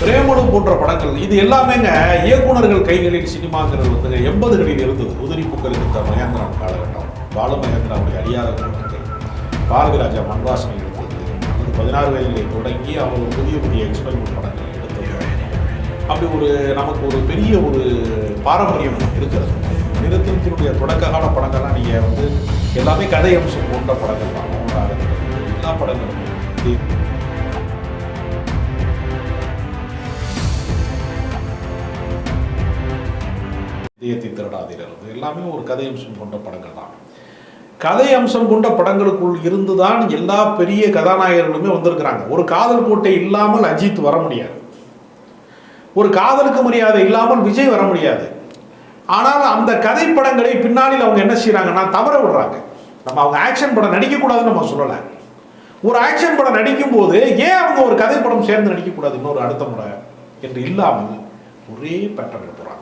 பிரேமடு போன்ற படங்கள். இது எல்லாமேங்க இயக்குனர்கள் கைகளில் சினிமாங்கிறது வந்துங்க. எண்பதுகளில் இருந்தது உதிரி பூக்கள் இருந்த மகேந்திரன் காலகட்டம். பாலு மகேந்திராவுடைய அழியாத குணங்கள் பாரதி ராஜா மண்வாசனை எடுத்தது. அது பதினாறு வயதிலே தொடங்கி அவர் ஒரு புதிய புதிய எக்ஸ்பெரிமெண்ட் படங்கள் எடுத்தது. அப்படி ஒரு நமக்கு ஒரு பெரிய ஒரு பாரம்பரியம் இருக்கிறது. நிறுத்தத்தினுடைய தொடக்க கால படங்கள்லாம் நீங்கள் வந்து எல்லாமே கதை அம்சம் போன்ற படங்கள் தான். எல்லா படங்களும் இதயத்தை திருடாதிலிருந்து எல்லாமே ஒரு கதை அம்சம் கொண்ட படங்கள் தான். கதை அம்சம் கொண்ட படங்களுக்குள் இருந்துதான் எல்லா பெரிய கதாநாயகர்களுமே வந்திருக்கிறாங்க. ஒரு காதல் கோட்டை இல்லாமல் அஜித் வர முடியாது. ஒரு காதலுக்கு மரியாதை இல்லாமல் விஜய் வர முடியாது. ஆனால் அந்த கதை படங்களை பின்னாளில் அவங்க என்ன செய்கிறாங்கன்னா தவற விடுறாங்க. நம்ம அவங்க ஆக்ஷன் படம் நடிக்கக்கூடாதுன்னு நம்ம சொல்லலை. ஒரு ஆக்ஷன் படம் நடிக்கும் போது ஏன் அவங்க ஒரு கதை படம் சேர்ந்து நடிக்கக்கூடாது இன்னொரு அடுத்த முறை? என்று இல்லாமல் ஒரே பேட்டர்னில் போகிறாங்க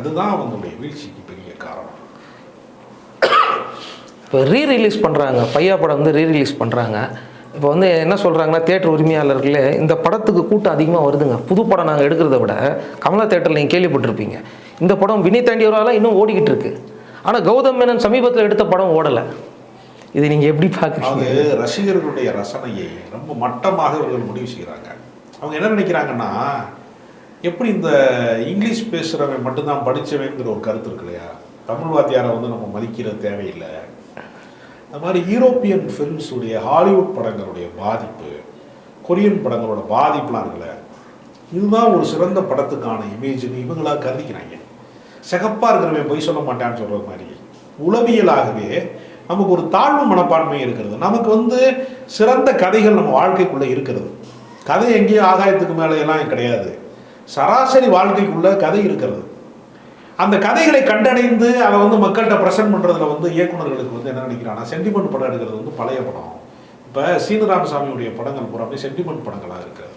அதுதான் அவங்களுடைய வீழ்ச்சிக்கு பெரிய காரணம். இப்போ ரீ ரிலீஸ் பண்ணுறாங்க பையா படம் வந்து ரீ ரிலீஸ் பண்ணுறாங்க இப்போ வந்து என்ன சொல்கிறாங்கன்னா தேட்டர் உரிமையாளர்களே இந்த படத்துக்கு கூட்டம் அதிகமாக வருதுங்க. புது படம் நாங்கள் எடுக்கிறத விட கமலா தேட்டரில் நீங்கள் கேள்விப்பட்டிருப்பீங்க. இந்த படம் வினய் தாண்டியவரால் இன்னும் ஓடிக்கிட்டு இருக்கு. ஆனால் கௌதம் மேனன் சமீபத்தில் எடுத்த படம் ஓடலை. இது நீங்கள் எப்படி பார்க்குறீங்க? அது ரசிகர்களுடைய ரசனையை ரொம்ப மட்டமாக இவர்கள் முடிவு செய்கிறாங்க. அவங்க என்ன நினைக்கிறாங்கன்னா எப்படி இந்த இங்கிலீஷ் பேசுகிறவன் மட்டும்தான் படித்தவங்கிற ஒரு கருத்து இருக்கு இல்லையா? தமிழ் வாத்தியாரை வந்து நம்ம மதிக்கிற தேவையில்லை. அது மாதிரி யூரோப்பியன் ஃபிலிம்ஸுடைய ஹாலிவுட் படங்களுடைய பாதிப்பு கொரியன் படங்களோட பாதிப்புலாம் இருக்குல்ல? இதுதான் ஒரு சிறந்த படத்துக்கான இமேஜ்னு இவங்களா கருதிக்கிறாங்க. சிகப்பாக இருக்கிறவன் பொய் சொல்ல மாட்டான்னு சொல்கிற மாதிரி. உளவியலாகவே நமக்கு ஒரு தாழ்வு மனப்பான்மை இருக்கிறது. நமக்கு வந்து சிறந்த கதைகள் நம்ம வாழ்க்கைக்குள்ளே இருக்கிறது. கதை எங்கேயும் ஆகாயத்துக்கு மேலே எல்லாம் கிடையாது. சராசரி வாழ்க்கைக்குள்ள கதை இருக்கிறது. அந்த கதைகளை கண்டடைந்து அதை வந்து மக்கள்கிட்ட ப்ரெசென்ட் பண்ணுறதுல வந்து இயக்குனர்களுக்கு வந்து என்ன நினைக்கிறாங்கன்னா சென்டிமெண்ட் படம் எடுக்கிறது வந்து பழைய படம். இப்போ சீனராமசாமியுடைய படங்கள் பூரா சென்டிமெண்ட் படங்களாக இருக்கிறது.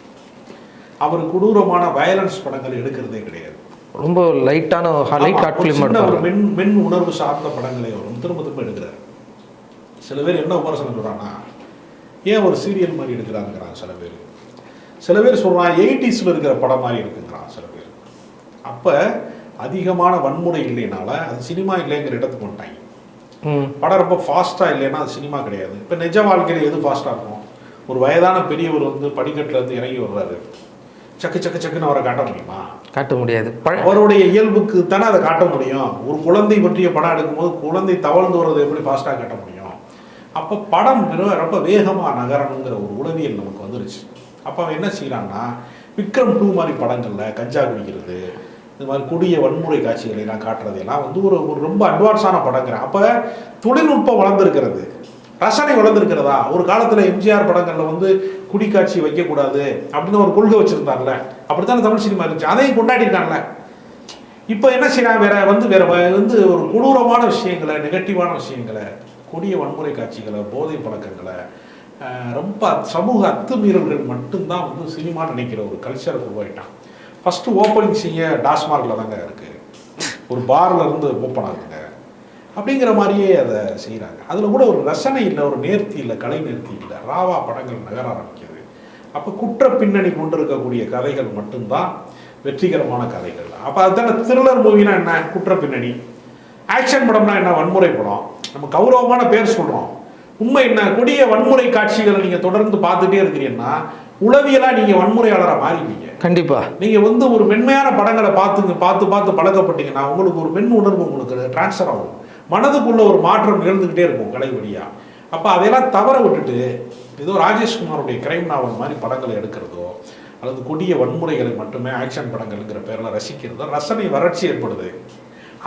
அவர் கொடூரமான வயலன்ஸ் படங்கள் எடுக்கிறதே கிடையாது. ரொம்ப லைட்டான லைட் ஹார்ட் ஃபிலிம் ஒரு மென் மென் உணர்வு சார்ந்த படங்களை வரும். திரும்ப திரும்ப எடுக்கிறார். சில பேர் என்ன விமர்சனம் சொல்றாங்கன்னா ஏன் ஒரு சீரியல் மாதிரி எடுக்கிறாங்கிறாங்க சில பேர். சில பேர் சொல்றான் எயிட்டிஸில் இருக்கிற படம் மாதிரி இருக்குங்கிறான் சில பேர். அப்போ அதிகமான வன்முறை இல்லைனால அது சினிமா இல்லைங்கிற இடத்துக்கு வந்துட்டாங்க. படம் ரொம்ப ஃபாஸ்ட்டாக இல்லைன்னா அது சினிமா கிடையாது. இப்போ நிஜ வாழ்க்கையில் எது ஃபாஸ்ட்டாக இருக்கும்? ஒரு வயதான பெரியவர் வந்து படிக்கட்டுல இருந்து இறங்கி வர்றாரு. சக்கு சக்கு சக்குன்னு அவரை காட்ட முடியுமா? காட்ட முடியாது. அவருடைய இயல்புக்கு தானே அதை காட்ட முடியும். ஒரு குழந்தை பற்றிய படம் எடுக்கும்போது குழந்தை தவழ்ந்து வர்றது எப்படி ஃபாஸ்ட்டாக காட்ட முடியும்? அப்போ படம் ரொம்ப வேகமாக நகரணுங்கிற ஒரு உளவியல் நமக்கு வந்துருச்சு. அப்போ அவன் என்ன செய்யறான்னா விக்ரம் டூ மாதிரி படங்களில் கஞ்சா குடிக்கிறது இந்த மாதிரி கொடிய வன்முறை காட்சிகளை எல்லாம் காட்டுறதெல்லாம் வந்து ஒரு ஒரு ரொம்ப அட்வான்ஸான படங்கிறேன் அப்போ தொழில்நுட்பம் வளர்ந்துருக்கிறது. ரசனை வளர்ந்துருக்கிறதா? ஒரு காலத்தில் எம்ஜிஆர் படங்களில் வந்து குடிக்காட்சி வைக்கக்கூடாது அப்படின்னு ஒரு கொள்கை வச்சுருந்தார்ல. அப்படித்தானே தமிழ் சினிமா இருந்துச்சு. அதையும் கொண்டாடிருக்காங்கல்ல இப்போ என்ன செய்யலாம் வேற வந்து வேற வந்து ஒரு கொடூரமான விஷயங்களை நெகட்டிவான விஷயங்களை கொடிய வன்முறை காட்சிகளை போதை பழக்கங்களை ரொம்ப சமூக அத்துமீறல்கள் மட்டும்தான் வந்து சினிமா நினைக்கிற ஒரு கல்ச்சர் உருவாயிட்டான் ஃபஸ்ட்டு ஓப்பனிங் செய்ய டாஸ்மார்க்கில் தாங்க இருக்குது ஒரு பார்ல இருந்து ஓப்பன் ஆகுதுங்க. அப்படிங்கிற மாதிரியே அதை செய்கிறாங்க அதில் கூட ஒரு ரசனை இல்லை ஒரு நேர்த்தி இல்லை கலை நேர்த்தி இல்லை. ராவா படங்கள் நகர ஆரம்பிக்கிறது அப்போ குற்ற பின்னணி கொண்டிருக்கக்கூடிய கதைகள் மட்டும்தான் வெற்றிகரமான கதைகள். அப்போ அதுதானே த்ரில்லர் மூவினா என்ன? குற்ற பின்னணி. ஆக்ஷன் படம்னா என்ன? வன்முறை படம். நம்ம கௌரவமான பேர் சொல்கிறோம் உண்மை என்ன கொடிய வன்முறை காட்சிகளை நீங்கள் தொடர்ந்து பார்த்துட்டே இருக்கிறீங்கன்னா உளவியலாக நீங்கள் வன்முறையாளராக மாறிடுவீங்க கண்டிப்பா. நீங்க வந்து ஒரு மென்மையான படங்களை பார்த்துங்க பார்த்து பார்த்து பழக்கப்பட்டீங்கன்னா உங்களுக்கு ஒரு மென் உணர்வு உங்களுக்கு டிரான்ஸ்ஃபர் ஆகும். மனதுக்குள்ள ஒரு மாற்றம் நிகழ்ந்துக்கிட்டே இருக்கும் கலை வழியா. அப்ப அதையெல்லாம் தவற விட்டுட்டு ஏதோ ராஜேஷ்குமாருடைய கிரைம் நாவல் மாதிரி படங்களை எடுக்கிறதோ அல்லது கொடிய வன்முறைகளை மட்டுமே ஆக்ஷன் படங்கள்ங்கிற பேரில் ரசிக்கிறதோ ரசனை வறட்சி ஏற்படுது.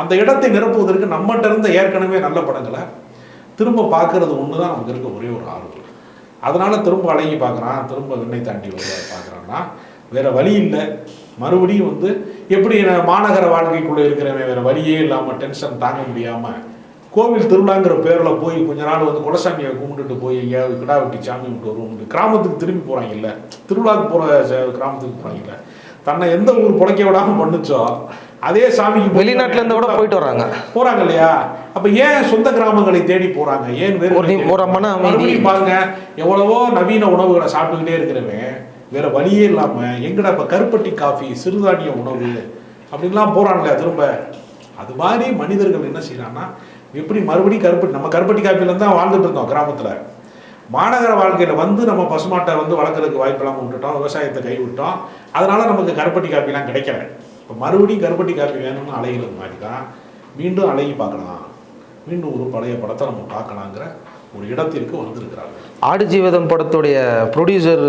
அந்த இடத்தை நிரப்புவதற்கு நம்மகிட்ட இருந்த ஏற்கனவே நல்ல படங்களை திரும்ப பார்க்கறது ஒன்று தான் நமக்கு இருக்க ஒரே ஒரு ஆர்வம். அதனால் திரும்ப அடங்கி பார்க்குறான் திரும்ப விண்ணை தாண்டி வருவார் பார்க்குறான்னா வேறு வழி இல்லை. மறுபடியும் வந்து எப்படி நான் மாநகர வாழ்க்கைக்குள்ளே இருக்கிறவன் வேறு வழியே இல்லாமல் டென்ஷன் தாங்க முடியாமல் கோவில் திருவிழாங்கிற பேரில் போய் கொஞ்ச நாள் வந்து குலசாமியை கும்பிட்டுட்டு போய் எங்கேயாவது கிடா வெட்டி சாமி கும்பிட்டு வருவோம் கிராமத்துக்கு திரும்பி போகிறாங்க இல்லை. திருவிழாவுக்கு போகிற கிராமத்துக்கு போகிறாங்க இல்லை. தன்னை எந்த ஊர் பிழைக்க விடாமல் பண்ணுச்சோ அதே சாமிக்கு வெளிநாட்டுல இருந்து கூட போயிட்டு வர்றாங்க. போறாங்க இல்லையா அப்ப ஏன் சொந்த கிராமங்களை தேடி போறாங்க? ஏன் ஒரு மன பாருங்க எவ்வளவோ நவீன உணவுகளை சாப்பிட்டுக்கிட்டே இருக்கிறவன் வேற வழியே இல்லாமல் எங்கடா இப்போ கருப்பட்டி காஃபி சிறுதானிய உணவு அப்படின்லாம் போகிறாங்களே திரும்ப. அது மாதிரி மனிதர்கள் என்ன செய்யறாங்கன்னா எப்படி மறுபடியும் கருப்பட்டி நம்ம கருப்பட்டி காஃபில தான் வாழ்ந்துட்டு இருந்தோம் கிராமத்தில். மாநகர வாழ்க்கையில் வந்து நம்ம பசுமாட்டை வந்து வளர்க்குறதுக்கு வாய்ப்பெல்லாம் விட்டுட்டோம் விவசாயத்தை கைவிட்டோம். அதனால நமக்கு கருப்பட்டி காப்பிலாம் கிடைக்கல. இப்போ மறுபடியும் கருப்பட்டி காப்பி வேணும்னு அலைகிறது மாதிரி தான். மீண்டும் அலைகி பார்க்கலாம். மீண்டும் ஒரு பழைய படத்தை நம்ம பார்க்கலாங்கிற ஒரு இடத்திற்கு வந்திருக்கிறாங்க ஆடு ஜீவிதம் படத்துடைய ப்ரொடியூசர்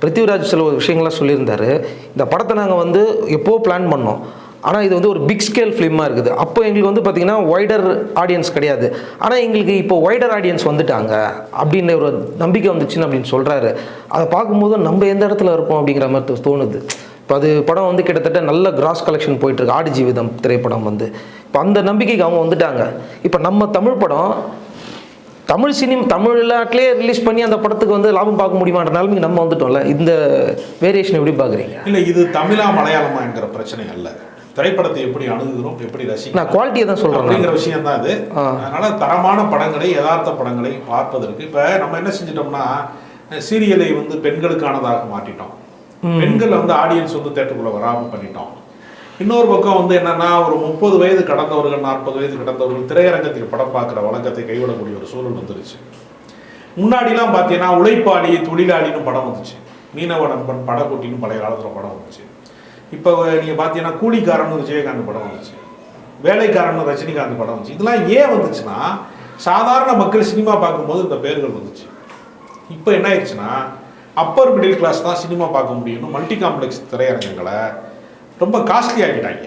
பிருத்திவிராஜ் சில ஒரு விஷயங்கள்லாம் சொல்லியிருந்தாரு. இந்த படத்தை நாங்கள் வந்து எப்போ பிளான் பண்ணோம்? ஆனால் இது வந்து ஒரு பிக் ஸ்கேல் ஃபிலிமாக இருக்குது. அப்போ எங்களுக்கு வந்து பார்த்திங்கன்னா ஒய்டர் ஆடியன்ஸ் கிடையாது. ஆனால் எங்களுக்கு இப்போ ஒய்டர் ஆடியன்ஸ் வந்துட்டாங்க அப்படின்னு ஒரு நம்பிக்கை வந்துச்சுன்னு அப்படின்னு சொல்கிறாரு அதை பார்க்கும்போது நம்ம எந்த இடத்துல இருப்போம் அப்படிங்கிற மாதிரி தோணுது. இப்போ அது படம் வந்து கிட்டத்தட்ட நல்ல கிராஸ் கலெக்ஷன் போயிட்டுருக்கு. ஆடு ஜீவிதம் திரைப்படம் வந்து. இப்போ அந்த நம்பிக்கைக்கு அவங்க வந்துட்டாங்க. இப்போ நம்ம தமிழ் படம் தமிழ் சினிமா தமிழ்நாட்டிலே ரிலீஸ் பண்ணி அந்த படத்துக்கு வந்து லாபம் பார்க்க முடியுமான்ற நிலைமைக்கு நம்ம வந்துட்டோம்ல. இந்த வேரியேஷன் எப்படி பார்க்குறீங்க? இல்லை இது தமிழா மலையாளமா என்கிற பிரச்சனை அல்ல. திரைப்படத்தை எப்படி அணுகுகிறோம் எப்படி ரசிக்கிறோம் நான் குவாலிட்டியை தான் சொல்கிறேன் அப்படிங்கிற விஷயம் தான் ஆ. அதனால தரமான படங்களை யதார்த்த படங்களை பார்ப்பதற்கு. இப்ப நம்ம என்ன செஞ்சிட்டோம்னா சீரியலை வந்து பெண்களுக்கானதாக மாற்றிட்டோம். பெண்கள் வந்து ஆடியன்ஸ் வந்து தேட்டருக்குள்ள வராமல் பண்ணிட்டோம் இன்னொரு பக்கம் வந்து என்னன்னா ஒரு முப்பது வயது கடந்தவர்கள் நாற்பது வயது கடந்தவர்கள் திரையரங்கத்தில் படம் பார்க்குற வழக்கத்தை கைவிடக்கூடிய ஒரு சூழல் வந்துருச்சு. முன்னாடிலாம் பார்த்தீங்கன்னா உழைப்பாளி தொழிலாளின்னு படம் வந்துச்சு. மீனவ நண்பன் படக்குட்டின்னு பழைய காலத்தில் படம் வந்துச்சு. இப்போ நீங்கள் பார்த்தீங்கன்னா கூலிக்காரன் விஜயகாந்த் படம் வந்துச்சு. வேலைக்காரன் ரஜினிகாந்த் படம் வந்துச்சு. இதெல்லாம் ஏன் வந்துச்சுன்னா சாதாரண மக்கள் சினிமா பார்க்கும்போது இந்த பேர்கள் வந்துச்சு. இப்போ என்ன ஆயிடுச்சுன்னா அப்பர் மிடில் கிளாஸ் தான் சினிமா பார்க்க முடியும்னு மல்டி காம்ப்ளெக்ஸ் திரையரங்கங்களை ரொம்ப காஸ்ட்லி ஆக்கிட்டாங்க.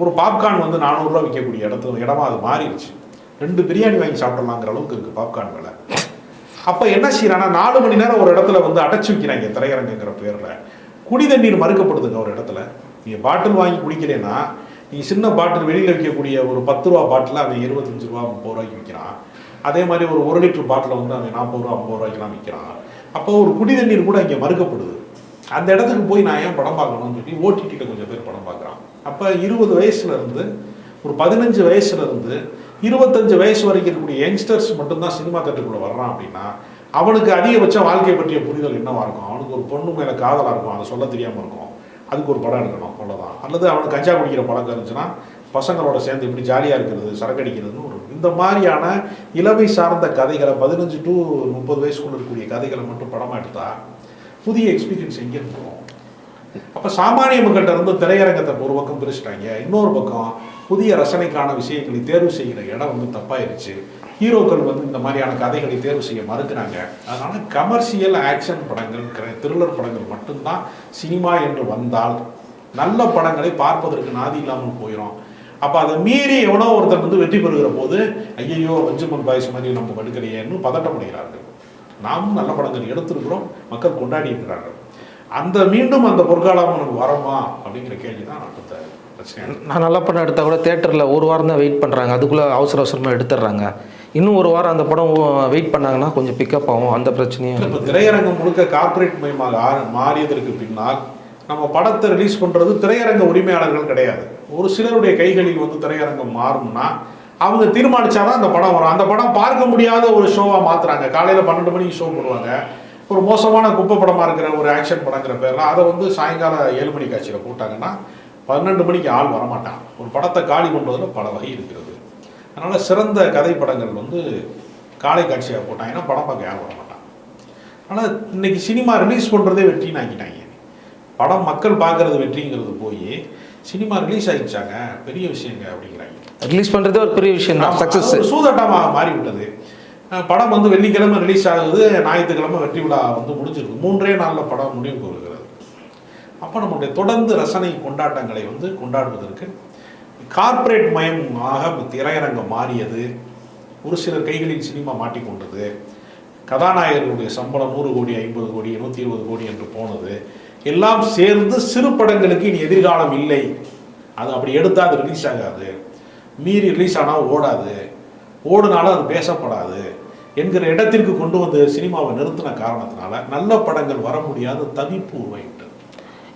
ஒரு பாப்கார்ன் வந்து நானூறுரூவா விற்கக்கூடிய இடத்துல இடமா அது மாறிடுச்சு. ரெண்டு பிரியாணி வாங்கி சாப்பிடலாங்கிற அளவுக்கு இருக்குது பாப்கார்ன் விலை. அப்போ என்ன செய்யறாங்கன்னா நாலு மணி நேரம் ஒரு இடத்துல வந்து அடைச்சு வைக்கிறாங்க திரையரங்குங்கிற பேரில். குடி தண்ணீர் மறுக்கப்படுதுங்க ஒரு இடத்துல. நீங்கள் பாட்டில் வாங்கி குடிக்கிறேன்னா நீங்கள் சின்ன பாட்டில் வெளியில் வைக்கக்கூடிய ஒரு பத்து ரூபா பாட்டில் அவன் இருபத்தஞ்சு ரூபா முப்பது ரூபாய்க்கு விற்கிறான். அதே மாதிரி ஒரு ஒரு லிட்டர் பாட்டில் வந்து அவன் நாற்பது ரூபா ஐம்பது ரூபாய்க்குலாம் விற்கிறான். அப்போ ஒரு குடி தண்ணீர் கூட இங்கே மறுக்கப்படுது. அந்த இடத்துக்கு போய் நான் ஏன் படம் பார்க்கணும்னு சொல்லி ஓடிடியில் கொஞ்சம் பேர் படம் பார்க்குறான் அப்போ இருபது வயசுலேருந்து ஒரு பதினஞ்சு வயசுலேருந்து இருபத்தஞ்சு வயசு வரைக்கும் இருக்கக்கூடிய யங்ஸ்டர்ஸ் மட்டும்தான் சினிமா தேட்டருக்குள்ள வர்றான் அப்படின்னா அவனுக்கு அதிகபட்ச வாழ்க்கை பற்றிய புரிதல் என்னவாக இருக்கும்? அவனுக்கு ஒரு பொண்ணு மேலே காதலாக இருக்கும் அதை சொல்ல தெரியாமல் இருக்கும். அதுக்கு ஒரு படம் எடுக்கணும் அவ்வளோதான் அல்லது அவனுக்கு கஞ்சா குடிக்கிற பழக்கம் இருந்துச்சுன்னா பசங்களோட சேர்ந்து இப்படி ஜாலியாக இருக்கிறது சரக்கு அடிக்கிறதுன்னு ஒரு இந்த மாதிரியான இளமை சார்ந்த கதைகளை பதினஞ்சு டு முப்பது வயசுக்குள்ள இருக்கக்கூடிய கதைகளை மட்டும் படமா எடுத்தா புதிய எக்ஸ்பீரியன்ஸ் எங்கே இருக்கும் அப்போ சாமானிய மக்கள்கிட்ட இருந்து திரையரங்கத்தை ஒரு பக்கம் பிரிச்சுட்டாங்க இன்னொரு பக்கம் புதிய ரசனைக்கான விஷயங்களை தேர்வு செய்கிற இடம் வந்து தப்பாயிருச்சு. ஹீரோக்கள் வந்து இந்த மாதிரியான கதைகளை தேர்வு செய்ய மறுக்கிறாங்க. அதனால கமர்ஷியல் ஆக்ஷன் படங்கள் த்ரில்லர் படங்கள் மட்டும்தான் சினிமா என்று வந்தால் நல்ல படங்களை பார்ப்பதற்கு நாதி இல்லாமல் போயிடும் அப்ப அதை மீறி எவனோ ஒருத்தன் வந்து வெற்றி பெறுகிற போது ஐயையோ வஞ்சுமன் பாய்ஸ் மாதிரி நம்ம எடுக்கலையேன்னு பதட்டப்படுகிறார்கள் நாமும் நல்ல படங்கள் எடுத்திருக்கிறோம் மக்கள் கொண்டாடி இருக்கிறார்கள். அந்த மீண்டும் அந்த பொற்காலம் நமக்கு வரமா அப்படிங்கிற கேள்வி தான் அடுத்த பிரச்சனை நான் நல்ல படம் எடுத்தால் கூட தேட்டரில் ஒரு வாரம் தான் வெயிட் பண்ணுறாங்க அதுக்குள்ளே அவசர அவசரமாக எடுத்துடுறாங்க. இன்னும் ஒரு வாரம் அந்த படம் வெயிட் பண்ணாங்கன்னா கொஞ்சம் பிக்கப் ஆகும். அந்த பிரச்சனையும் இப்போ திரையரங்கம் முழுக்க கார்ப்பரேட் மயமாக மாறியதற்கு பின்னால் நம்ம படத்தை ரிலீஸ் பண்ணுறது திரையரங்க உரிமையாளர்கள் கிடையாது. ஒரு சிலருடைய கைகளில் வந்து திரையரங்கம் மாறும்னா அவங்க தீர்மானிச்சாதான் அந்த படம் வரும். அந்த படம் பார்க்க முடியாத ஒரு ஷோவாக மாற்றுறாங்க காலையில் பன்னெண்டு மணிக்கு ஷோ போடுவாங்க. ஒரு மோசமான குப்பை படமாக இருக்கிற ஒரு ஆக்ஷன் படங்கிற பேர்ல அதை வந்து சாயங்காலம் ஏழு மணி காட்சியில் போட்டாங்கன்னா பன்னெண்டு மணிக்கு ஆள் வரமாட்டான் ஒரு படத்தை காலி பண்ணுறதுல பல வகை இருக்கிறது. அதனால் சிறந்த கதை படங்கள் வந்து காலை காட்சியாக போட்டாங்கன்னா படம் பார்க்க யாரும் வரமாட்டான் ஆனால் இன்னைக்கு சினிமா ரிலீஸ் பண்ணுறதே வெற்றின்னு ஆக்கிட்டாங்க. படம் மக்கள் பார்க்கறது வெற்றிங்கிறது போய் சினிமா ரிலீஸ் ஆகிடுச்சாங்க பெரிய விஷயங்க அப்படிங்கிறாங்க. ரிலீஸ் பண்ணுறதே ஒரு பெரிய விஷயம் தான். சக்ஸஸ் சூதாட்டமாக மாறிவிட்டது. படம் வந்து வெள்ளிக்கிழமை ரிலீஸ் ஆகுது ஞாயிற்றுக்கிழமை வெற்றி விழா வந்து முடிஞ்சிருக்கு மூன்றே நாளில் படம் முடிவுக்கு வருகிறது அப்போ நம்முடைய தொடர்ந்து ரசனை கொண்டாட்டங்களை வந்து கொண்டாடுவதற்கு கார்ப்பரேட் மயமாக திரையரங்கம் மாறியது. ஒரு சிலர் கைகளில் சினிமா மாட்டிக்கொண்டது. கதாநாயகர்களுடைய சம்பளம் நூறு கோடி ஐம்பது கோடி நூற்றி இருபது கோடி என்று போனது. எல்லாம் சேர்ந்து சிறு படங்களுக்கு இனி எதிர்காலம் இல்லை. அது அப்படி எடுத்தால் அது ரிலீஸ் ஆகாது. மீறி ரிலீஸ் ஆனால் ஓடாது. ஓடுனாலும் அது பேசப்படாது என்கிற இடத்திற்கு கொண்டு வந்து சினிமாவை நிறுத்தின காரணத்தினால நல்ல படங்கள் வர முடியாத தவிப்பு உருவாகிட்டு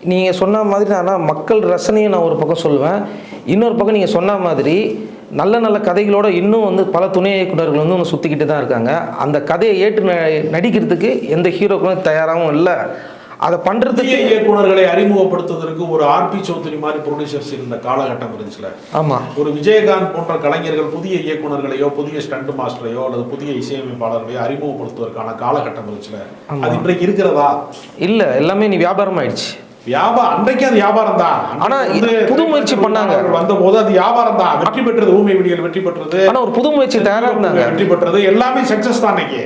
நீங்கள் சொன்ன மாதிரி ஆனால் மக்கள் ரசனையை நான் ஒரு பக்கம் சொல்லுவேன். இன்னொரு பக்கம் நீங்கள் சொன்ன மாதிரி நல்ல நல்ல கதைகளோட இன்னும் வந்து பல துணை இயக்குனர்கள் வந்து ஒன்று சுற்றிக்கிட்டு தான் இருக்காங்க. அந்த கதையை ஏற்று ந- நடிக்கிறதுக்கு எந்த ஹீரோக்களும் தயாராகவும் இல்லை. அதை புதிய பண்ணுறதுக்கு இயக்குனர்களை அறிமுகப்படுத்துவதற்கு ஒரு ஆர்பி சௌத்ரி மாதிரி ப்ரொடியூசர்ஸ் இருந்த காலகட்டம் இருந்துச்சுல. ஆமாம் ஒரு விஜயகாந்த் போன்ற கலைஞர்கள் புதிய இயக்குனர்களையோ புதிய ஸ்டண்ட் மாஸ்டரையோ அல்லது புதிய இசையமைப்பாளர்களையோ அறிமுகப்படுத்துவதற்கான காலகட்டம் இருந்துச்சுல. அது இன்றைக்கு இருக்கிறதா? இல்லை எல்லாமே நீ வியாபாரம் ஆயிடுச்சு. வியாபாரம் அன்றைக்கு அது வியாபாரம் தான். ஆனா இது புது முயற்சி பண்ணாங்க. வந்த போது அது வியாபாரம் தான். வெற்றி பெற்றது ஊமை விடியல் வெற்றி பெற்றது. ஆனால் ஒரு புது முயற்சி தயாராக இருந்தாங்க. வெற்றி பெற்றது. எல்லாமே சக்சஸ் தான் அன்னைக்கு.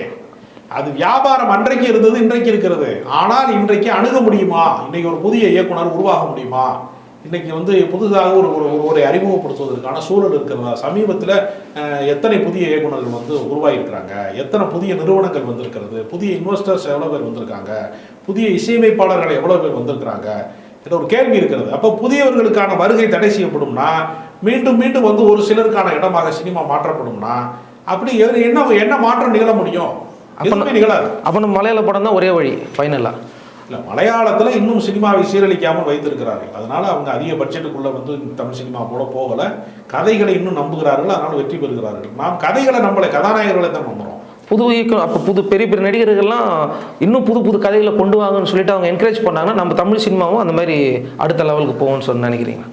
அது வியாபாரம் அன்றைக்கு இருந்தது இன்றைக்கு இருக்கிறது. ஆனால் இன்றைக்கு அணுக முடியுமா? இன்னைக்கு ஒரு புதிய இயக்குனர் உருவாக முடியுமா? இன்னைக்கு வந்து புதுதாக ஒரு ஒரு ஒருவரை அறிமுகப்படுத்துவதற்கான சூழல் இருக்கிறதா? சமீபத்தில் எத்தனை புதிய இயக்குனர்கள் வந்து உருவாகியிருக்கிறாங்க? எத்தனை புதிய நிறுவனங்கள் வந்திருக்கிறது? புதிய இன்வெஸ்டர்ஸ் எவ்வளோ பேர் வந்திருக்காங்க? புதிய இசையமைப்பாளர்கள் எவ்வளோ பேர் வந்திருக்கிறாங்க? என்ற ஒரு கேள்வி இருக்கிறது. அப்போ புதியவர்களுக்கான வருகை தடை செய்யப்படும்னா மீண்டும் மீண்டும் வந்து ஒரு சிலருக்கான இடமாக சினிமா மாற்றப்படும்னா அப்படி என்ன என்ன மாற்றம் நிகழ முடியும்? அப்போ நம்ம மலையாள படம் தான் ஒரே வழி ஃபைனலாக இல்ல மலையாளத்துல இன்னும் சினிமாவை சீரழிக்காமல் வைத்திருக்கிறார்கள். அதனால அவங்க அதிக பட்ஜெட்டுக்குள்ள வந்து தமிழ் சினிமா கூட போகல. கதைகளை இன்னும் நம்புகிறார்கள் அதனால வெற்றி பெறுகிறார்கள். நாம் கதைகளை நம்மளை கதாநாயகர்களை தான் நம்புறோம். புது இயக்கம் அப்போ புது பெரிய பெரிய நடிகர்கள்லாம் இன்னும் புது புது கதைகளை கொண்டு வாங்கன்னு சொல்லிட்டு அவங்க என்கரேஜ் பண்ணாங்கன்னா நம்ம தமிழ் சினிமாவும் அந்த மாதிரி அடுத்த லெவலுக்கு போகும்னு சொல்லி நினைக்கிறீங்க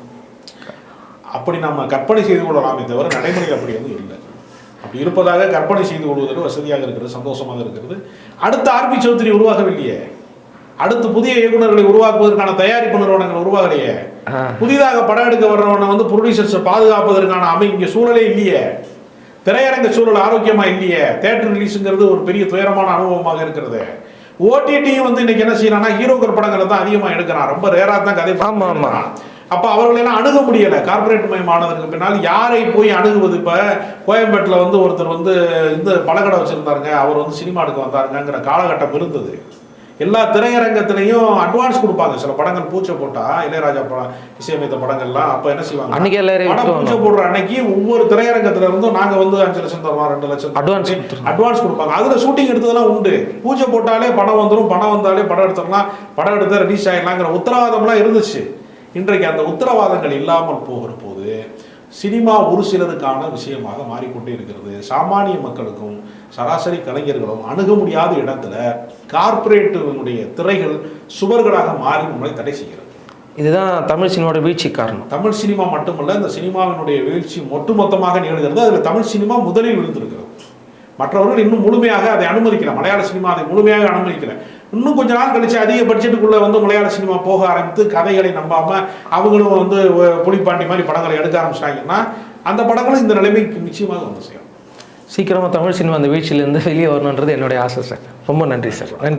அப்படி நம்ம கற்பனை செய்து கொள்ளலாமே தவிர நடைமுறை அப்படி வந்து இல்லை. அப்படி இருப்பதாக கற்பனை செய்து கொள்வதற்கு வசதியாக இருக்கிறது சந்தோஷமாக இருக்கிறது. அடுத்த ஆர்பி சௌத்ரி உருவாகவில்லையே. அடுத்து புதிய இயக்குனர்களை உருவாக்குவதற்கான தயாரிப்பு நிறுவனங்கள் உருவாகலையே. புதிதாக படம் எடுக்க வர்றவனை வந்து ப்ரொடியூசர்ஸை பாதுகாப்பதற்கான அமை இங்கே சூழலே இல்லையே. திரையரங்க சூழல் ஆரோக்கியமா இல்லையே. தேட்டர் ரிலீஸுங்கிறது ஒரு பெரிய துயரமான அனுபவமாக இருக்கிறது. ஓடிடியும் வந்து இன்னைக்கு என்ன செய்யறான்னா ஹீரோக்கள் படங்களை தான் அதிகமாக எடுக்கிறான். ரொம்ப ரேரா தான் கதை ஆமா, ஆமா. அப்ப அவர்களை எல்லாம் அணுக முடியல. கார்ப்பரேட் மயமானதற்கு பின்னால் யாரை போய் அணுகுவது? இப்ப கோயம்பேட்டில் வந்து ஒருத்தர் வந்து இந்த பழக்கடை வச்சிருந்தாருங்க. அவர் வந்து சினிமா எடுக்க வந்தாருங்கிற காலகட்டம் இருந்தது. எல்லா திரையரங்கத்திலையும் அட்வான்ஸ் கொடுப்பாங்க. சில படங்கள் பூச்சை போட்டா இளையராஜா படம் இசையமைத்த படங்கள்லாம் அப்ப என்ன செய்வாங்க? படம் பூச்சை. போடுற அன்னைக்கு ஒவ்வொரு திரையரங்கத்துல இருந்தும் நாங்க வந்து அஞ்சு லட்சம் தருவோம் ரெண்டு லட்சம் கொடுத்துருவாங்க. அட்வான்ஸ் கொடுப்பாங்க. அதுல ஷூட்டிங் எடுத்ததெல்லாம் உண்டு. பூஜை போட்டாலே பணம் வந்துடும் பணம் வந்தாலே படம் எடுத்துடலாம் படம் எடுத்தா ரிலீஸ் ஆயிடலாங்கிற உத்தரவாதம்லாம் இருந்துச்சு. இன்றைக்கு அந்த உத்தரவாதங்கள் இல்லாமல் போகிற போது சினிமா ஒரு சிலருக்கான விஷயமாக மாறிக்கொண்டே இருக்கிறது. சாமானிய மக்களுக்கும் சராசரி கலைஞர்களும் அணுக முடியாத இடத்துல கார்ப்பரேட்டுடைய திரைகள் சுவர்களாக மாறி நம்மளை தடை செய்கிறது. இதுதான் தமிழ் சினிமாவோட வீழ்ச்சி காரணம். தமிழ் சினிமா மட்டுமல்ல இந்த சினிமாவினுடைய வீழ்ச்சி ஒட்டுமொத்தமாக நிகழ்கிறது. அதில் தமிழ் சினிமா முதலில் விழுந்திருக்கிறது. மற்றவர்கள் இன்னும் முழுமையாக அதை அனுமதிக்கல. மலையாள சினிமா அதை முழுமையாக அனுமதிக்கல. இன்னும் கொஞ்ச நாள் கழிச்சு அதிக பட்ஜெட்டுக்குள்ளே வந்து மலையாள சினிமா போக ஆரம்பித்து கதைகளை நம்பாமல் அவங்களும் வந்து ஒ- புலிப்பாண்டி மாதிரி படங்களை எடுக்க ஆரம்பிச்சிட்டாங்கன்னா அந்த படங்களும் இந்த நிலைமைக்கு நிச்சயமாக வந்து சேரும். சீக்கிரமாக தமிழ் சினிமா அந்த வீழ்ச்சியிலேருந்து வெளியே வரணுன்றது என்னுடைய ஆசை சார். ரொம்ப நன்றி சார். நன்றி.